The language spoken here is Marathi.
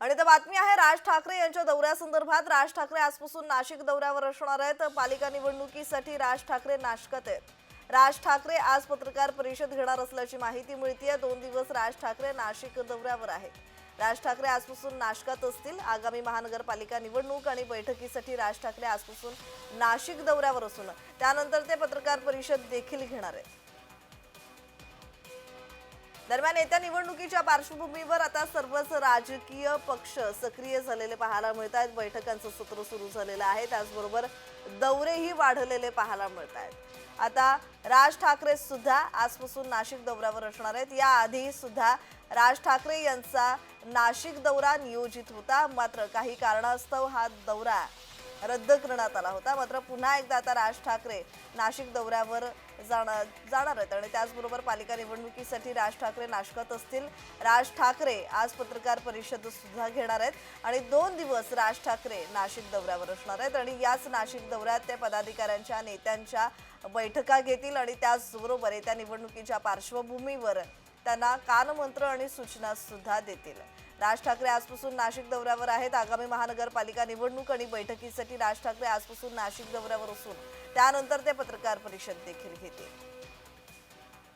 आणि तर बातमी आहे राज ठाकरे यांच्या दौऱ्यासंदर्भात. राज ठाकरे आजपासून नाशिक दौऱ्यावर असणार आहेत. पालिका निवडणुकीसाठी राज ठाकरे नाशकात आहेत. राज ठाकरे आज पत्रकार परिषद घेणार असल्याची माहिती मिळतीये. दोन दिवस राज ठाकरे नाशिक दौऱ्यावर आहेत. राज ठाकरे आजपासून नाशकात असतील. आगामी महानगरपालिका निवडणूक आणि बैठकीसाठी राज ठाकरे आजपासून नाशिक दौऱ्यावर असून त्यानंतर ते पत्रकार परिषद देखील घेणार आहेत. दरम्यान येत्या निवडणुकीच्या पार्श्वभूमीवर आता सर्वच राजकीय पक्ष सक्रिय झालेले पाहायला मिळत आहेत. बैठकांचं सत्र सुरू झालेलं आहे. त्याचबरोबर दौरेही वाढलेले पाहायला मिळत आहेत. आता राज ठाकरे सुद्धा आजपासून नाशिक दौऱ्यावर असणार आहेत. याआधी सुद्धा राज ठाकरे यांचा नाशिक दौरा नियोजित होता. मात्र काही कारणास्तव हा दौरा रद्द करण्यात आला होता. मात्र पुन्हा एकदा आता राज ठाकरे नाशिक दौऱ्यावर जाणार जाणार आहेत आणि त्याचबरोबर पालिका निवडणुकीसाठी राज ठाकरे नाशकात असतील. राज ठाकरे आज पत्रकार परिषद सुद्धा घेणार आहेत आणि दोन दिवस राज ठाकरे नाशिक दौऱ्यावर असणार आहेत आणि याच नाशिक दौऱ्यात ते पदाधिकाऱ्यांच्या नेत्यांच्या बैठका घेतील आणि त्याचबरोबर येत्या निवडणुकीच्या पार्श्वभूमीवर त्यांना कानमंत्र आणि सूचना सुद्धा देतील. राज ठाकरे आजपासून नाशिक दौऱ्यावर आहेत. आगामी महानगरपालिका निवडणूक आणि बैठकीसाठी राज ठाकरे आजपासून नाशिक दौऱ्यावर असून त्यानंतर ते पत्रकार परिषद देखील घेतील.